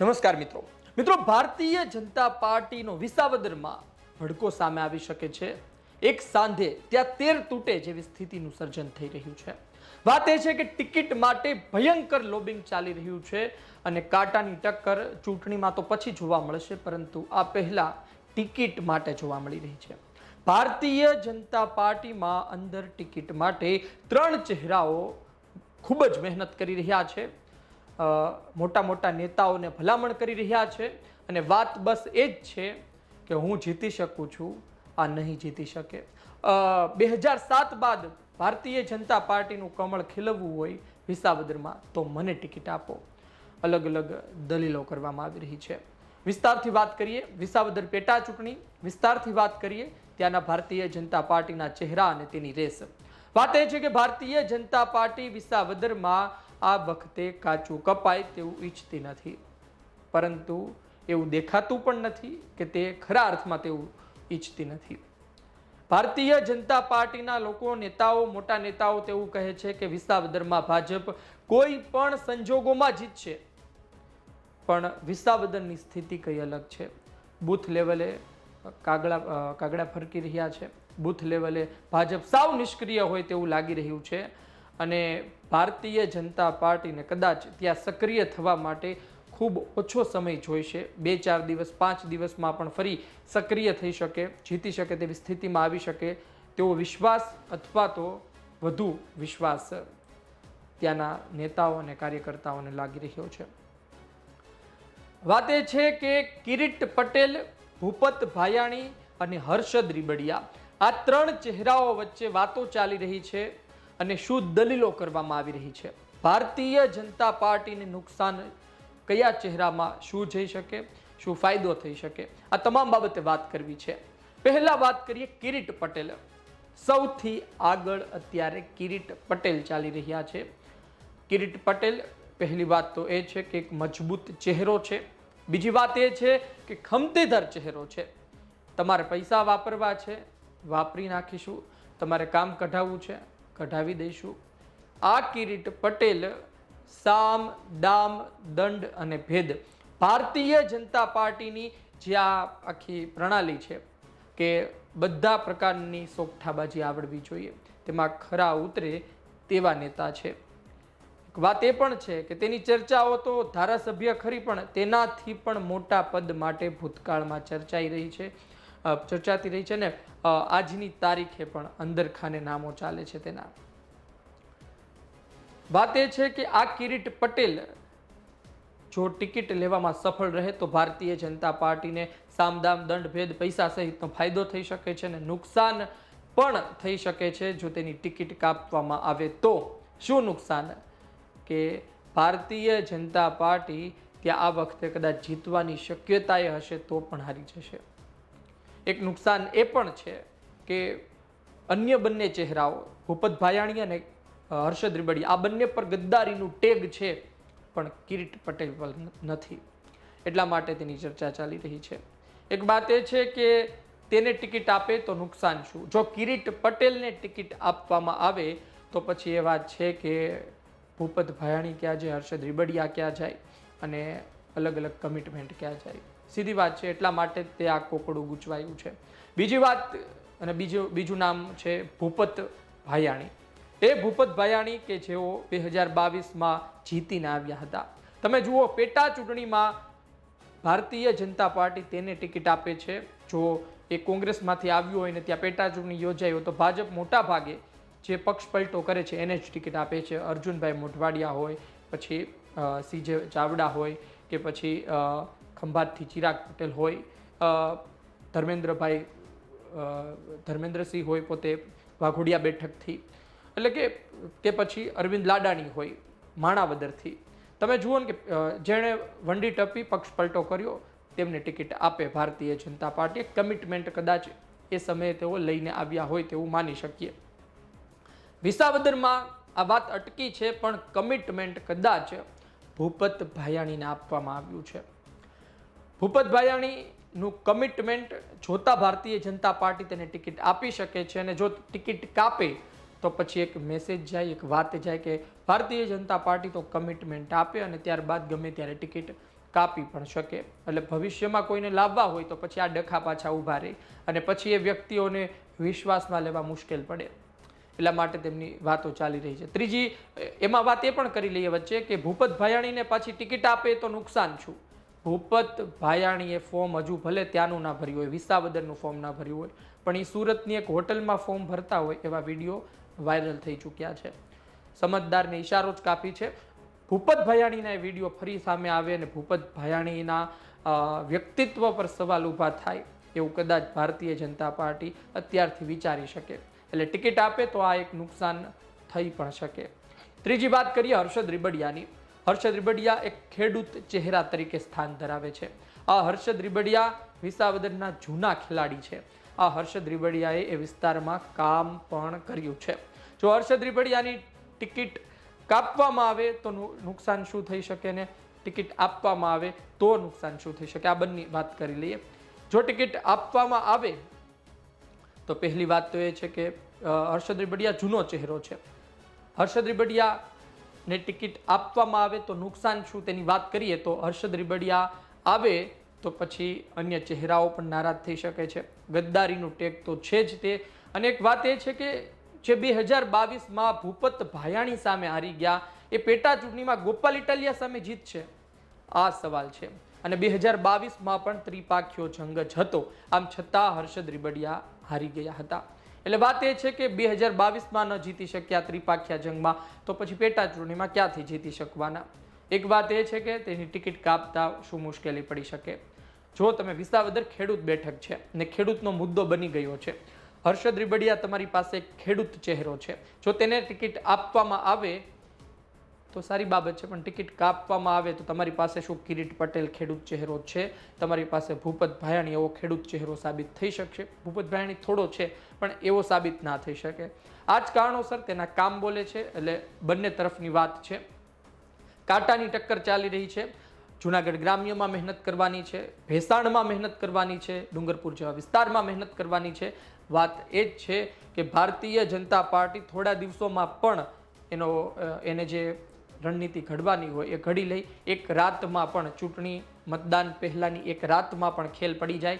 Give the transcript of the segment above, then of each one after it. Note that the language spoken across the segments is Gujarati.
નમસ્કાર મિત્રો. મિત્રો, ભારતીય જનતા પાર્ટીનો વિસાવદરમાં ભડકો સામે આવી શકે છે. એક સાંધે ત્યાં તેર તૂટે જેવી સ્થિતિનું સર્જન થઈ રહ્યું છે. વાત એ છે કે ટિકિટ માટે ભયંકર લોબિંગ ચાલી રહ્યું છે અને કાંટાની ટક્કર ચૂંટણીમાં તો પછી જોવા મળશે, પરંતુ આ પહેલા ટિકિટ માટે જોવા મળી રહી છે. ભારતીય જનતા પાર્ટીમાં અંદર ટિકિટ માટે ત્રણ ચહેરાઓ ખૂબ જ મહેનત કરી રહ્યા છે. મોટા મોટા નેતાઓને ભલામણ કરી રહ્યા છે. અને વાત બસ એ જ છે કે હું જીતી શકું છું, આ નહીં જીતી શકે. બે હજાર સાત બાદ ભારતીય જનતા પાર્ટીનું કમળ ખીલવવું હોય વિસાવદરમાં તો મને ટિકિટ આપો. અલગ અલગ દલીલો કરવામાં આવી રહી છે. વિસ્તારથી વાત કરીએ, વિસાવદર પેટા ચૂંટણી. વિસ્તારથી વાત કરીએ, ત્યાંના ભારતીય જનતા પાર્ટીના ચહેરા અને તેની રેસ. વાત એ છે કે ભારતીય જનતા પાર્ટી વિસાવદરમાં આ વખતે કાચું કપાય તેવું ઈચ્છતી નથી. પરંતુ એવું દેખાતું પણ નથી કે તે ખરા અર્થમાં તેવું ઈચ્છતી નથી. ભારતીય જનતા પાર્ટીના લોકો, નેતાઓ, મોટા નેતાઓ તેવું કહે છે કે વિસાવદરમાં ભાજપ કોઈ પણ સંજોગોમાં જીતશે. પણ વિસાવદરની સ્થિતિ કઈ અલગ છે? બૂથ લેવલે કાગડા કાગડા ફરકી રહ્યા છે. બૂથ લેવલે ભાજપ સાવ નિષ્ક્રિય હોય તેવું લાગી રહ્યું છે. અને ભારતીય જનતા પાર્ટીને કદાચ ત્યાં સક્રિય થવા માટે ખૂબ ઓછો સમય જોઈશે. બે ચાર દિવસ, પાંચ દિવસમાં પણ ફરી સક્રિય થઈ શકે, જીતી શકે તેવી સ્થિતિમાં આવી શકે તેવો વિશ્વાસ અથવા તો વધુ વિશ્વાસ ત્યાંના નેતાઓ અને કાર્યકર્તાઓને લાગી રહ્યો છે. વાત એ છે કે કિરીટ પટેલ, ભૂપત ભાયાણી અને હર્ષદ રીબડિયા આ ત્રણ ચહેરાઓ વચ્ચે વાતો ચાલી રહી છે. અને શું દલીલો કરવામાં આવી રહી છે? ભારતીય જનતા પાર્ટીને નુકસાન કયા ચહેરામાં શું જઈ શકે? શું ફાયદો થઈ શકે? આ તમામ બાબતે વાત કરવી છે. પહેલાં વાત કરીએ કિરીટ પટેલ. સૌથી આગળ અત્યારે કિરીટ પટેલ ચાલી રહ્યા છે. કિરીટ પટેલ, પહેલી વાત તો એ છે કે એક મજબૂત ચહેરો છે. બીજી વાત એ છે કે ખમતેદાર ચહેરો છે. તમારે પૈસા વાપરવા છે, વાપરી નાખીશું. તમારે કામ કઢાવવું છે. કઢાવી દઈશું. આ કિરીટ પટેલ, સામ દામ દંડ અને ભેદ ભારતીય જનતા પાર્ટીની જે આ આખી પ્રણાલી છે કે બધા પ્રકારની સોગઠાબાજી આવડવી જોઈએ, તેમાં ખરા ઉતરે તેવા નેતા છે. વાત એ પણ છે કે તેની ચર્ચાઓ તો ધારાસભ્ય ખરી પણ તેનાથી પણ મોટા પદ માટે ભૂતકાળમાં ચર્ચાઈ રહી છે. ચર્ચાતી રહી છે ને આજની તારીખે પણ અંદરખાને નામો ચાલે છે તેના. વાત એ છે કે આ કિરીટ પટેલ જો ટિકિટ લેવામાં સફળ રહે તો ભારતીય જનતા પાર્ટીને સામદામ દંડ ભેદ પૈસા સહિતનો ફાયદો થઈ શકે છે અને નુકસાન પણ થઈ શકે છે જો તેની ટિકિટ કાપવામાં આવે તો. શું નુકસાન? કે ભારતીય જનતા પાર્ટી ત્યાં આ વખતે કદાચ જીતવાની શક્યતાએ હશે તો પણ હારી જશે. એક નુકસાન એ પણ છે કે અન્ય બંને ચહેરાઓ, ભૂપત ભાયાણી અને હર્ષદ રીબડી આ બંને પર ગદ્દારીનું ટેગ છે, પણ કિરીટ પટેલ પર નથી. એટલા માટે તેની ચર્ચા ચાલી રહી છે. એક વાત એ છે કે તેને ટિકિટ આપે તો નુકસાન શું? જો કિરીટ પટેલને ટિકિટ આપવામાં આવે, તો પછી એ વાત છે કે ભૂપત ભાયાણી ક્યાં જાય, હર્ષદ રીબડિયા ક્યાં જાય? અને અલગ અલગ કમિટમેન્ટ ક્યાં જાય? સીધી વાત છે, એટલા માટે તે આ કોકડું ગૂંચવાયું છે. બીજી વાત, અને બીજું બીજું નામ છે ભૂપત ભાયાણી. એ ભૂપત ભાયાણી કે જેઓ બે હજાર બાવીસમાં જીતીને આવ્યા હતા. તમે જુઓ, પેટા ચૂંટણીમાં ભારતીય જનતા પાર્ટી તેને ટિકિટ આપે છે. જો એ કોંગ્રેસમાંથી આવ્યું હોય ને ત્યાં પેટા ચૂંટણી યોજાઈ હોય તો ભાજપ મોટા ભાગે જે પક્ષ પલટો કરે છે એને જ ટિકિટ આપે છે. અર્જુનભાઈ મોઢવાડિયા હોય, પછી સીજે ચાવડા હોય કે પછી ખંભાતથી ચિરાગ પટેલ હોય ધર્મેન્દ્રભાઈ ધર્મેન્દ્રસિંહ હોય પોતે વાઘોડિયા બેઠકથી. એટલે કે કે પછી અરવિંદ લાડાણી હોય, માણાવદરથી. તમે જુઓ ને કે જેણે વંડી ટપી, પક્ષ પલટો કર્યો, તેમને ટિકિટ આપે ભારતીય જનતા પાર્ટી કમિટમેન્ટ કદાચ એ સમયે તેઓ લઈને આવ્યા હોય તેવું માની શકીએ. વિસાવદરમાં આ વાત અટકી છે, પણ કમિટમેન્ટ કદાચ ભૂપત ભાયાણીને આપવામાં આવ્યું છે. ભૂપત ભાયાણીનું કમિટમેન્ટ જોતા ભારતીય જનતા પાર્ટી તેને ટિકિટ આપી શકે છે અને જો ટિકિટ કાપે તો પછી એક મેસેજ જાય, એક વાત જાય કે ભારતીય જનતા પાર્ટી તો કમિટમેન્ટ આપે અને ત્યારબાદ ગમે ત્યારે ટિકિટ કાપી પણ શકે. એટલે ભવિષ્યમાં કોઈને લાવવા હોય તો પછી આ ડખા પાછા ઊભા રહે અને પછી એ વ્યક્તિઓને વિશ્વાસમાં લેવા મુશ્કેલ પડે. એટલા માટે તેમની વાતો ચાલી રહી છે. ત્રીજી, એમાં વાત એ પણ કરી લઈએ વચ્ચે કે ભૂપત ભાયાણીને પાછી ટિકિટ આપે તો નુકસાન છું ભૂપત ભાયાણીએ ફોર્મ હજુ ભલે ત્યાંનું ના ભર્યું હોય, વિસાવદરનું ફોર્મ ના ભર્યું હોય, પણ એ સુરતની એક હોટલમાં ફોર્મ ભરતા હોય એવા વીડિયો વાયરલ થઈ ચૂક્યા છે. સમજદારને ઇશારો જ કાપી છે. ભૂપત ભયાણીના એ વીડિયો ફરી સામે આવે અને ભૂપત ભયાણીના વ્યક્તિત્વ પર સવાલ ઊભા થાય. એવું કદાચ ભારતીય જનતા પાર્ટી અત્યારથી વિચારી શકે. એટલે ટિકિટ આપે તો આ એક નુકસાન થઈ પણ શકે. ત્રીજી વાત કરીએ હર્ષદ રીબડિયાની. હર્ષદ રીબડિયા એક ખેડૂત ચહેરા તરીકે સ્થાન ધરાવે છે. આ હર્ષદ રીબડિયા વિસાવદરના જૂના ખેલાડી છે. આ હર્ષદ રીબડિયાએ એ વિસ્તારમાં કામ પણ કર્યું છે. જો હર્ષદ રીબડિયાની ટિકિટ કાપવામાં આવે તો નુકસાન શું થઈ શકે ને? ટિકિટ આપવામાં આવે તો નુકસાન શું થઈ શકે? આ બંને વાત કરી લઈએ. જો ટિકિટ આપવામાં આવે તો પહેલી વાત તો એ છે કે હર્ષદ રીબડિયા જૂનો ચહેરો છે. હર્ષદ રીબડિયાને ટિકિટ આપવામાં આવે તો નુકસાન શું તેની વાત કરીએ તો હર્ષદ રીબડિયા આવે તો પછી અન્ય ચહેરાઓ પણ નારાજ થઈ શકે છે. ગદ્દારીનું ટેક તો છે જ તે. અને એક વાત એ છે કે, જે બે હજાર બાવીસમાં ભૂપત ભાયાણી સામે હારી ગયા, એ પેટા ચૂંટણીમાં ગોપાલ ઇટાલિયા સામે જીત છે. આ સવાલ છે. અને બે હજાર બાવીસમાં પણ ત્રિપાખ્યો જંગ જ હતો. આમ છતાં હર્ષદ રીબડિયા હારી ગયા હતા. એટલે વાત એ છે કે બે હજાર બાવીસમાં ન જીતી શક્યા ત્રિપાખ્યા જંગમાં, તો પછી પેટા ચૂંટણીમાં ક્યાંથી જીતી શકવાના? એક વાત એ છે કે તેની ટિકિટ કાપતા શું મુશ્કેલી પડી શકે? જો તમે વિસાવદર ખેડૂત બેઠક છે ને ખેડૂતનો મુદ્દો બની ગયો છે, હર્ષદ રીબડિયા તમારી પાસે ખેડૂત ચહેરો છે. જો તેને ટિકિટ આપવામાં આવે તો સારી બાબત છે, પણ ટિકિટ કાપવામાં આવે તો તમારી પાસે શું? કિરીટ પટેલ ખેડૂત ચહેરો છે. તમારી પાસે ભૂપત ભાયાણી એવો ખેડૂત ચહેરો સાબિત થઈ શકશે. ભૂપત ભાયાણી થોડો છે, પણ એવો સાબિત ના થઈ શકે. આ જ કારણોસર તેના કામ બોલે છે, એટલે બંને તરફની વાત છે. કાંટાની ટક્કર ચાલી રહી છે. જુનાગઢ ગ્રામ્યમાં મહેનત કરવાની છે, ભેસાણમાં મહેનત કરવાની છે, ડુંગરપુર જેવા વિસ્તારમાં મહેનત કરવાની છે. વાત એ જ છે કે ભારતીય જનતા પાર્ટી થોડા દિવસોમાં પણ એનો એને જે રણનીતિ ઘડવાની હોય એ ઘડી લઈ એક રાતમાં પણ ચૂંટણી મતદાન પહેલાંની એક રાતમાં પણ ખેલ પડી જાય.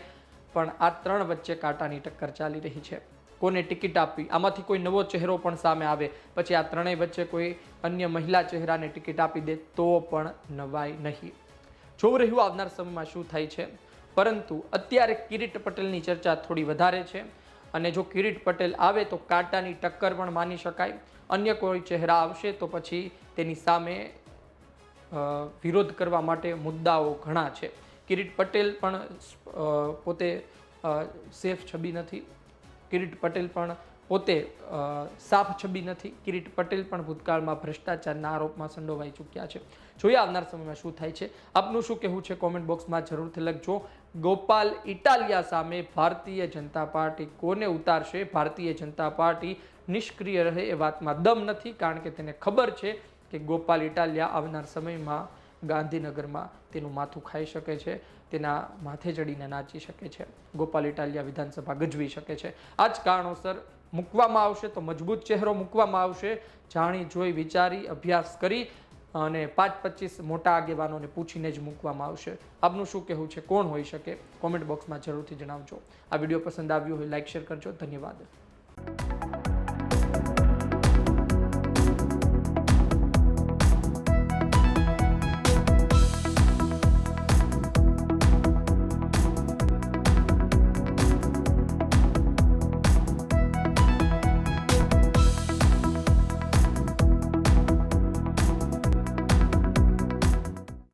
પણ આ ત્રણ વચ્ચે કાંટાની ટક્કર ચાલી રહી છે. કોને ટિકિટ આપવી? આમાંથી કોઈ નવો ચહેરો પણ સામે આવે. પછી આ ત્રણેય વચ્ચે કોઈ અન્ય મહિલા ચહેરાને ટિકિટ આપી દે તો પણ નવાય નહીં. જોવું રહ્યું આવનાર સમયમાં શું થાય છે? પરંતુ અત્યારે કિરીટ પટેલની ચર્ચા થોડી વધારે છે. અને જો કિરીટ પટેલ આવે તો કાંટાની ટક્કર પણ માની શકાય. અન્ય કોઈ ચહેરા આવશે તો પછી તેની સામે વિરોધ કરવા માટે મુદ્દાઓ ઘણા છે. કિરીટ પટેલ પણ પોતે સેફ છબી નથી. કિરીટ પટેલ પણ પોતે સાફ છબી નથી. કિરીટ પટેલ પણ ભૂતકાળમાં ભ્રષ્ટાચારના આરોપમાં સંડોવાઈ ચૂક્યા છે. જોઈએ આવનાર સમયમાં શું થાય છે. આપનું શું કહેવું છે કોમેન્ટ બોક્સમાં જરૂરથી લખજો. ગોપાલ ઇટાલિયા સામે ભારતીય જનતા પાર્ટી કોને ઉતારશે? ભારતીય જનતા પાર્ટી નિષ્ક્રિય રહે એ વાતમાં દમ નથી, કારણ કે તેને ખબર છે કે ગોપાલ ઇટાલિયા આવનાર સમયમાં ગાંધીનગરમાં તેનું માથું ખાઈ શકે છે, તેના માથે ચડીને નાચી શકે છે. ગોપાલ ઇટાલિયા વિધાનસભા ગજવી શકે છે. આ જ કારણોસર મૂકવામાં આવશે તો મજબૂત ચહેરો મૂકવામાં આવશે. જાણી, જોઈ, વિચારી, અભ્યાસ કરી અને પાંચ પચીસ મોટા આગેવાનોને પૂછીને જ મૂકવામાં આવશે. આપનું શું કહેવું છે? કોણ હોઈ શકે? કોમેન્ટ બોક્સમાં જરૂરથી જણાવજો. આ વીડિયો પસંદ આવ્યો હોય લાઇક શેર કરજો. ધન્યવાદ.